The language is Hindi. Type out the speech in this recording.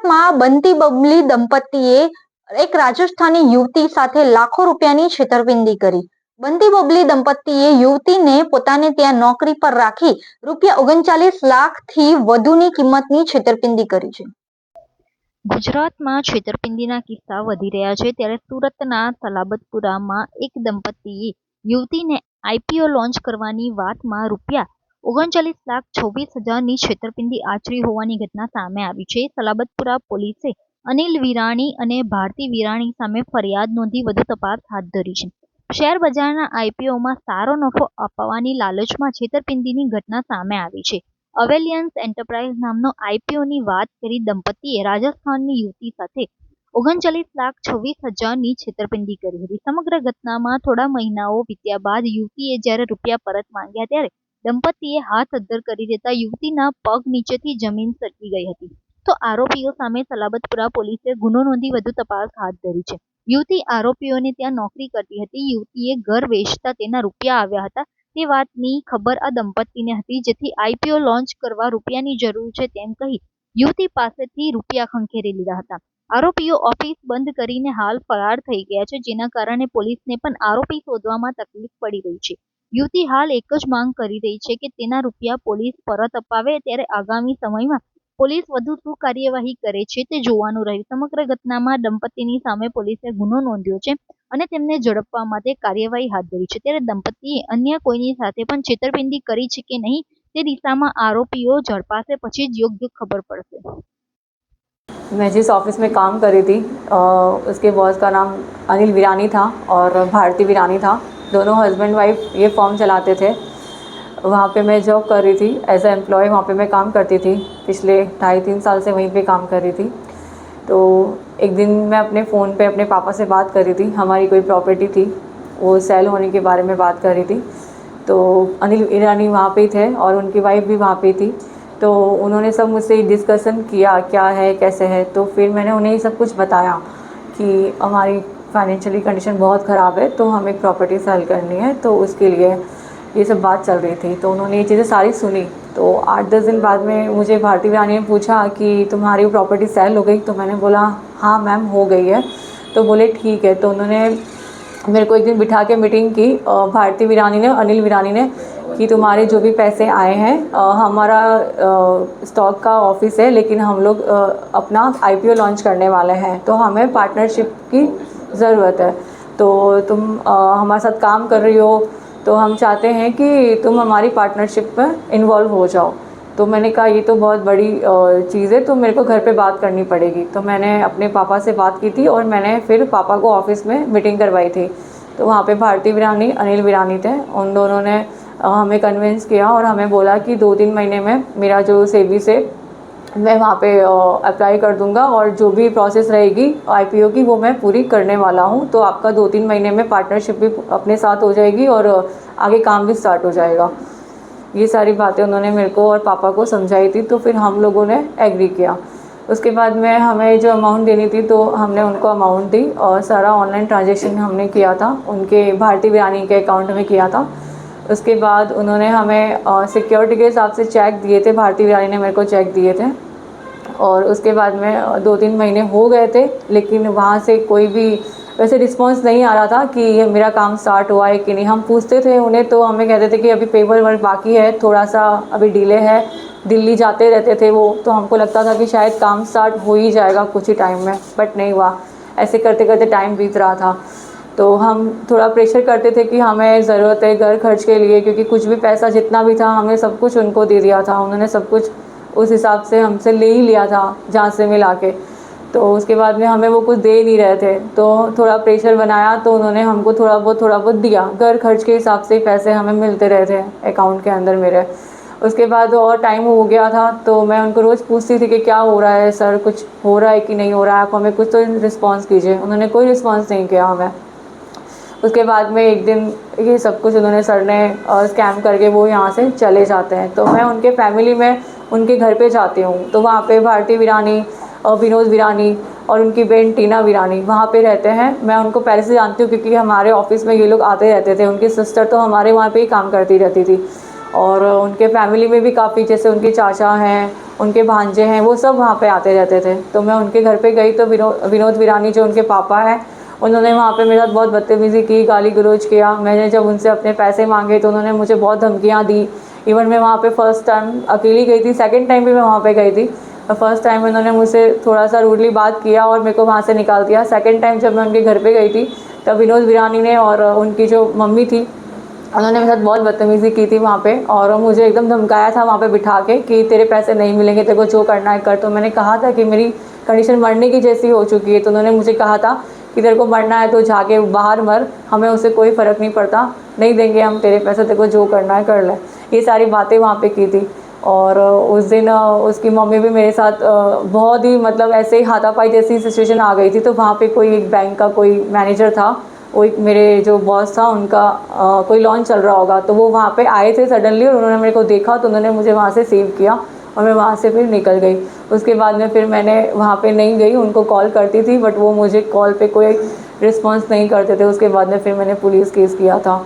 સુરતમાં બંતી બબલી દંપતીએ એક રાજસ્થાની યુવતી સાથે લાખો રૂપિયાની છેતરપિંડી કરી. બંતી બબલી દંપતીએ યુવતીને પોતાને ત્યાં નોકરી પર રાખી રૂપિયા ઓગણચાલીસ લાખથી વધુની કિંમતની છેતરપિંડી કરી છે. ગુજરાતમાં છેતરપિંડીના કિસ્સા વધી રહ્યા છે ત્યારે સુરતના સલાબતપુરામાં એક દંપતીએ યુવતીને આઈપીઓ લોન્ચ કરવાની વાતમાં રૂપિયા ઓગણચાલીસ લાખ છવ્વીસ હજારની છેતરપિંડી આચરી હોવાની ઘટના સામે આવી છે. સલાબતપુરા પોલીસે અનિલ વિરાણી અને ભારતી વિરાણી સામે ફરિયાદ નોંધી વધુ તપાસ હાથ ધરી છે. શેર બજારના આઈપીઓમાં સારો નફો અપાવવાની લાલચમાં છેતરપિંડીની ઘટના સામે આવી છે. અવેલિયન્સ એન્ટરપ્રાઇઝ નામનો આઈપીઓની વાત કરી દંપતીએ રાજસ્થાનની યુવતી સાથે ઓગણચાલીસ લાખ છવ્વીસ હજારની છેતરપિંડી કરી હતી. સમગ્ર ઘટનામાં થોડા મહિનાઓ વીત્યા બાદ યુવતીએ જ્યારે રૂપિયા પરત માંગ્યા ત્યારે દંપતીએ હાથ અદ્ધર કરી દેતા યુવતીના પગ નીચેથી જમીન સરકી ગઈ હતી. તો આરોપીઓ સામે સલાબતપુરા પોલીસે ગુનો નોંધી વધુ તપાસ હાથ ધરી છે. યુવતી આરોપીઓને ત્યાં નોકરી કરતી હતી. યુવતીએ ઘર વેચતા તેના રૂપિયા આવ્યા હતા. તે વાતની ખબર આ દંપતીને હતી, જેથી આઈપીઓ લોન્ચ કરવા રૂપિયાની જરૂર છે તેમ કહી યુવતી પાસેથી રૂપિયા ખંખેરી લીધા હતા. આરોપીઓ ઓફિસ બંધ કરીને હાલ ફરાર થઈ ગયા છે, જેના કારણે પોલીસને પણ આરોપી શોધવામાં તકલીફ પડી રહી છે. યુવતી હાલ એક જ માંગ કરી રહી છે કે તેના રૂપિયા પોલીસ પરત અપાવે ત્યારે આગામી સમયમાં પોલીસ વધુ શું કાર્યવાહી કરે છે તે જોવાનું રહ્યું સમગ્ર ઘટનામાં દંપતીની સામે પોલીસે ગુનો નોંધ્યો છે અને તેમને ઝડપવા માટે કાર્યવાહી હાથ ધરી છે ત્યારે દંપતીએ અન્ય કોઈની સાથે પણ છેતરપિંડી કરી છે કે નહીં તે દિશામાં આરોપીઓ ઝડપાશે પછી જ યોગ્ય ખબર પડશે मैं जिस ऑफिस में काम कर रही थी अ, उसके बॉस का नाम अनिल वीरानी था और भारती वीरानी था दोनों हस्बैंड वाइफ ये फॉर्म चलाते थे। वहाँ पे मैं जॉब कर रही थी एज ए एम्प्लॉय वहाँ पे मैं काम करती थी। पिछले ढाई तीन साल से वहीं पे काम कर रही थी। तो एक दिन मैं अपने फ़ोन पे अपने पापा से बात कर रही थी। हमारी कोई प्रॉपर्टी थी, वो सेल होने के बारे में बात कर रही थी। तो अनिल ईरानी वहाँ पे ही थे और उनकी वाइफ भी वहाँ पे थी। तो उन्होंने सब मुझसे डिस्कशन किया, क्या है, कैसे है? तो फिर मैंने उन्हें सब कुछ बताया कि हमारी फाइनेंशियली कंडीशन बहुत ख़राब है तो हमें प्रॉपर्टी सेल करनी है तो उसके लिए ये सब बात चल रही थी। तो उन्होंने ये चीज़ें सारी सुनी। तो आठ दस दिन बाद में मुझे भारती रानी ने पूछा कि तुम्हारी प्रॉपर्टी सेल हो गई? तो मैंने बोला हाँ मैम, हो गई है। तो बोले, ठीक है। तो उन्होंने मेरे को एक दिन बिठा के मीटिंग की भारती वीरानी ने, अनिल वीरानी ने, कि तुम्हारे जो भी पैसे आए हैं हमारा स्टॉक का ऑफ़िस है, लेकिन हम लोग अपना आईपीओ लॉन्च करने वाले हैं। तो हमें पार्टनरशिप की ज़रूरत है। तो तुम हमारे साथ काम कर रही हो तो हम चाहते हैं कि तुम हमारी पार्टनरशिप में इन्वॉल्व हो जाओ। तो मैंने कहा, ये तो बहुत बड़ी चीज़ है तो मेरे को घर पे बात करनी पड़ेगी। तो मैंने अपने पापा से बात की थी और मैंने फिर पापा को ऑफ़िस में मीटिंग करवाई थी। तो वहाँ पे भारती वीरानी, अनिल वीरानी थे। उन दोनों ने हमें कन्विंस किया और हमें बोला कि दो तीन महीने में मेरा जो सेवी से मैं वहाँ पे अप्लाई कर दूँगा और जो भी प्रोसेस रहेगी आईपीओ की, वो मैं पूरी करने वाला हूँ। तो आपका दो तीन महीने में पार्टनरशिप भी अपने साथ हो जाएगी और आगे काम भी स्टार्ट हो जाएगा। ये सारी बातें उन्होंने मेरे को और पापा को समझाई थी तो फिर हम लोगों ने एग्री किया। उसके बाद में, हमें जो अमाउंट देनी थी तो हमने उनको अमाउंट दी और सारा ऑनलाइन ट्रांजेक्शन हमने किया था। उनके भारतीय वीरानी के अकाउंट में किया था। उसके बाद उन्होंने हमें सिक्योरिटी के हिसाब से चेक दिए थे। भारती वीरानी ने मेरे को चेक दिए थे। और उसके बाद में दो तीन महीने हो गए थे, लेकिन वहाँ से कोई भी वैसे रिस्पांस नहीं आ रहा था कि ये मेरा काम स्टार्ट हुआ है कि नहीं। हम पूछते थे उन्हें तो हमें कहते थे कि अभी पेपर वर्क बाकी है थोड़ा सा अभी डिले है, दिल्ली जाते रहते थे वो तो हमको लगता था कि शायद काम स्टार्ट हो ही जाएगा कुछ ही टाइम में बट नहीं हुआ। ऐसे करते करते टाइम बीत रहा था। तो हम थोड़ा प्रेशर करते थे कि हमें ज़रूरत है घर खर्च के लिए, क्योंकि कुछ भी पैसा जितना भी था, हमने सब कुछ उनको दे दिया था। उन्होंने सब कुछ उस हिसाब से हमसे ले ही लिया था जहाँ से मिला के। तो उसके बाद में हमें वो कुछ दे नहीं रहे थे। तो थोड़ा प्रेशर बनाया तो उन्होंने हमको थोड़ा बहुत थोड़ा बहुत दिया। घर खर्च के हिसाब से ही पैसे हमें मिलते रहे थे अकाउंट के अंदर मेरे। उसके बाद और टाइम हो गया था तो मैं उनको रोज़ पूछती थी कि क्या हो रहा है, सर कुछ हो रहा है कि नहीं हो रहा है? आप हमें कुछ तो रिस्पॉन्स कीजिए। उन्होंने कोई रिस्पॉन्स नहीं किया हमें। उसके बाद में एक दिन ये सब कुछ उन्होंने सर ने स्कैम करके वो यहाँ से चले जाते हैं। तो मैं उनके फैमिली में उनके घर पे जाती हूँ। तो वहाँ पे भारती वीरानी और विनोद वीरानी और उनकी बहन टीना वीरानी वहाँ पे रहते हैं। मैं उनको पहले से जानती हूँ क्योंकि हमारे ऑफ़िस में ये लोग आते रहते थे। उनकी सिस्टर तो हमारे वहाँ पे ही काम करती रहती थी। और उनके फैमिली में भी काफ़ी जैसे उनके चाचा हैं, उनके भांजे हैं, वो सब वहाँ पे आते रहते थे। तो मैं उनके घर पे गई तो विनोद विनोद विरानी जो उनके पापा हैं उन्होंने वहाँ पे मेरे साथ बहुत बदतमीज़ी की, गाली गलौज किया। मैंने जब उनसे अपने पैसे मांगे तो उन्होंने मुझे बहुत धमकियाँ दी। इवन मैं वहाँ पे फ़र्स्ट टाइम अकेली गई थी सेकंड टाइम भी मैं वहाँ पे गई थी। फ़र्स्ट टाइम उन्होंने मुझसे थोड़ा सा रूडली बात किया और मेरे को वहाँ से निकाल दिया। सेकेंड टाइम जब मैं उनके घर पर गई थी, तब विनोद विरानी ने और उनकी जो मम्मी थी, उन्होंने मेरे साथ बहुत बदतमीज़ी की थी वहाँ पे और मुझे एकदम धमकाया था वहाँ पे बिठा के कि तेरे पैसे नहीं मिलेंगे, तेरे को जो करना है कर। तो मैंने कहा था कि मेरी कंडीशन मरने की जैसी हो चुकी है। तो उन्होंने मुझे कहा था कि तेरे को मरना है तो जाके बाहर मर हमें उससे कोई फ़र्क नहीं पड़ता। नहीं देंगे हम तेरे पैसे तेरे को जो करना है कर ले। ये सारी बातें वहाँ पे की थी। और उस दिन उसकी मम्मी भी मेरे साथ बहुत ही मतलब ऐसे ही हाथापाई जैसी सिचुएशन आ गई थी। तो वहाँ पे कोई एक बैंक का कोई मैनेजर था वो एक मेरे जो बॉस था उनका अ, कोई लॉन्च चल रहा होगा। तो वो वहाँ पे आए थे सडनली और उन्होंने मेरे को देखा तो उन्होंने मुझे वहाँ से सेव किया। और मैं वहाँ से फिर निकल गई। उसके बाद में फिर मैंने वहाँ पे नहीं गई, उनको कॉल करती थी बट वो मुझे कॉल पे कोई रिस्पांस नहीं करते थे। उसके बाद में फिर मैंने पुलिस केस किया था।